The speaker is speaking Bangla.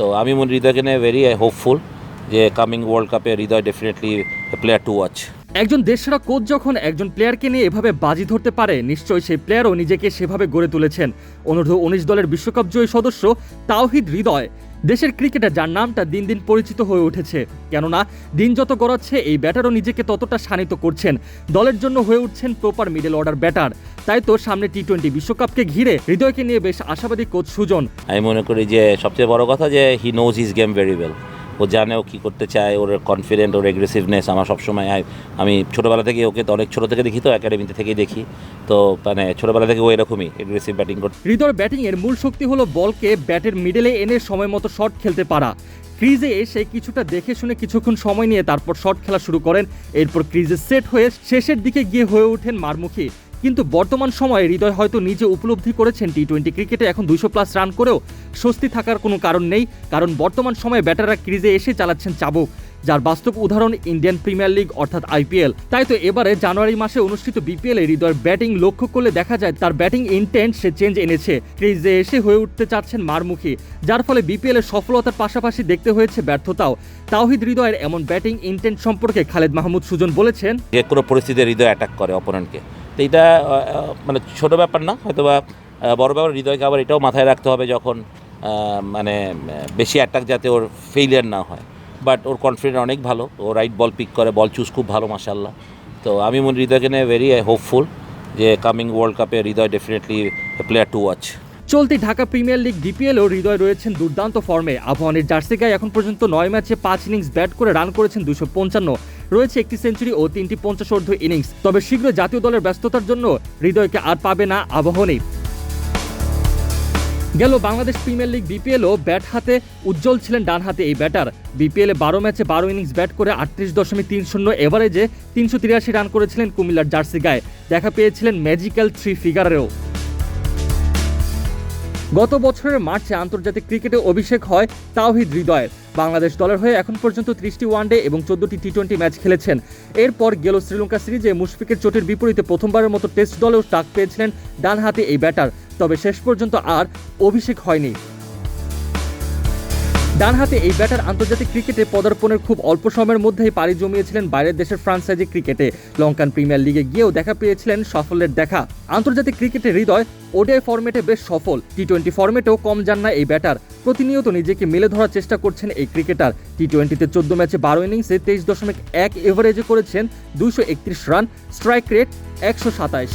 তো আমি মনে হৃদয়কে নিয়ে ভেরি হোপফুল যে কামিং ওয়ার্ল্ড কাপে Hridoy definitely player to watch একজন দেশসেরা কোচ যখন একজন প্লেয়ারকে নিয়ে এভাবে বাজি ধরতে পারে, নিশ্চয়ই সেই প্লেয়ারও নিজেকে সেভাবে গড়ে তুলেছেন। অনূর্ধ্ব উনিশ দলের বিশ্বকাপ জয়ী সদস্য তাওহিদ হৃদয়। দেশের ক্রিকেটার যার নামটা দিন দিন পরিচিত হয়ে উঠেছে। কেননা, দিন যত গড়াচ্ছে, এই ব্যাটারও নিজেকে ততটা শানিত করছেন। দলের জন্য হয়ে উঠছেন প্রপার মিডল অর্ডার ব্যাটার তাই তো সামনে টি টোয়েন্টি বিশ্বকাপকে ঘিরে হৃদয়কে নিয়ে বেশ আশাবাদী কোচ সুজন। আমি মনে করি যে সবচেয়ে বড় কথা যে he knows his game very well ও জানে ও কী করতে চায় ওর কনফিডেন্ট ওর এগ্রেসিভনেস আমার সবসময় আমি ছোটোবেলা থেকে ওকে তো অনেক ছোটো থেকে দেখি তো একাডেমিতে থেকেই দেখি। তো মানে ছোটোবেলা থেকে ও এরকমই এগ্রেসিভ ব্যাটিং করতে। হৃদয়ের ব্যাটিংয়ের মূল শক্তি হলো বলকে ব্যাটের মিডলে এনে সময় মতো শট খেলতে পারা। ক্রিজে এসে কিছুটা দেখে শুনে কিছুক্ষণ সময় নিয়ে তারপর শট খেলা শুরু করেন। এরপর ক্রিজে সেট হয়ে শেষের দিকে গিয়ে হয়ে ওঠেন মারমুখী। কিন্তু বর্তমান সময়ে হৃদয় হয়তো নিজে উপলব্ধি করেছেন টি টোয়েন্টি ক্রিকেটে এখন দুশো প্লাস রান করেও স্বস্তি থাকার কোনো কারণ নেই, কারণ বর্তমান সময়ে ব্যাটাররা ক্রিজে এসে চালাচ্ছেন চাবুক, যার বাস্তব উদাহরণ ইন্ডিয়ান প্রিমিয়ার লিগ অর্থাৎ আইপিএল তাই তো এবারে জানুয়ারি মাসে অনুষ্ঠিত বিপিএল হৃদয়ের ব্যাটিং লক্ষ্য করলে দেখা যায় তার ব্যাটিং ইন্টেন্ট সে চেঞ্জ এনেছে। ক্রিজে এসে হয়ে উঠতে চাচ্ছেন মারমুখী, যার ফলে বিপিএল এর সফলতার পাশাপাশি দেখতে হয়েছে ব্যর্থতাও। তাওহিদ হৃদয়ের এমন ব্যাটিং ইন্টেন্ট সম্পর্কে খালেদ মাহমুদ সুজন বলেছেন, যে কোনো পরিস্থিতিতে হৃদয় অ্যাটাক করে অপোনেন্টকে তো এটা মানে ছোটো ব্যাপার না হয়তো বা বড়ো বড় ব্যাপার হৃদয়কে আবার এটাও মাথায় রাখতে হবে যখন মানে বেশি অ্যাটাক যাতে ওর ফেইলিয়ার না হয়। বাট ওর কনফিডেন্ট অনেক ভালো, ও রাইট বল পিক করে বল চুজ খুব ভালো মাসাল্লাহ তো আমি মনে, হৃদয়কে নিয়ে ভেরি হোপফুল যে কামিং ওয়ার্ল্ড কাপে Hridoy definitely player to watch চলতি ঢাকা প্রিমিয়ার লিগ ডিপিএলও হৃদয় রয়েছেন দুর্দান্ত ফর্মে। আবহানের জার্সি গায়ে এখন পর্যন্ত নয় ম্যাচে পাঁচ ইনিংস ব্যাট করে রান করেছেন দুশো পঞ্চান্ন। রয়েছে একটি সেঞ্চুরি ও তিনটি পঞ্চাশোর্ধ ইনিংস। তবে শীঘ্র জাতীয় দলের ব্যস্ততার জন্য হৃদয়কে আর পাবে না আবাহনী গেল বাংলাদেশ প্রিমিয়ার লিগ বিপিএলও ব্যাট হাতে উজ্জ্বল ছিলেন ডান হাতে এই ব্যাটার। বিপিএলে বারো ম্যাচে বারো ইনিংস ব্যাট করে আটত্রিশ দশমিক তিন শূন্য এভারেজে তিনশো তিরাশি রান করেছিলেন কুমিল্লার জার্সি গায়ে। দেখা পেয়েছিলেন ম্যাজিক্যাল থ্রি ফিগারেও। গত বছরের মার্চে আন্তর্জাতিক ক্রিকেটে অভিষেক হয় তাওহিদ হৃদয়ের। বাংলাদেশ দলের হয়ে এখন পর্যন্ত ত্রিশটি ওয়ানডে এবং চোদ্দটি টি টোয়েন্টি ম্যাচ খেলেছেন। এরপর গেল শ্রীলঙ্কা সিরিজে মুশফিকের চোটের বিপরীতে প্রথমবারের মতো টেস্ট দলেও টাক পেয়েছিলেন ডানহাতে এই ব্যাটার। তবে শেষ পর্যন্ত আর অভিষেক হয়নি। ডান হাতে এই ব্যাটার আন্তর্জাতিক ক্রিকেটে পদার্পণের খুব অল্প সময়ের মধ্যেই পাড়ি জমিয়েছিলেন বাইরের দেশের ফ্রান্সাইজি ক্রিকেটে। লঙ্কান প্রিমিয়ার লিগে গিয়েও দেখা পেয়েছিলেন সাফল্যের দেখা। আন্তর্জাতিক ক্রিকেটে হৃদয় ওডিআই ফরম্যাটে বেশ সফল। টি টোয়েন্টি ফরম্যাটেও কম যান না এই ব্যাটার। প্রতিনিয়ত নিজেকে মেলে ধরার চেষ্টা করছেন এই ক্রিকেটার। টি টোয়েন্টিতে চোদ্দ ম্যাচে বারো ইনিংসে তেইশ দশমিক এক এভারেজে করেছেন দুইশো একত্রিশ রান। স্ট্রাইক রেট একশো সাতাইশ।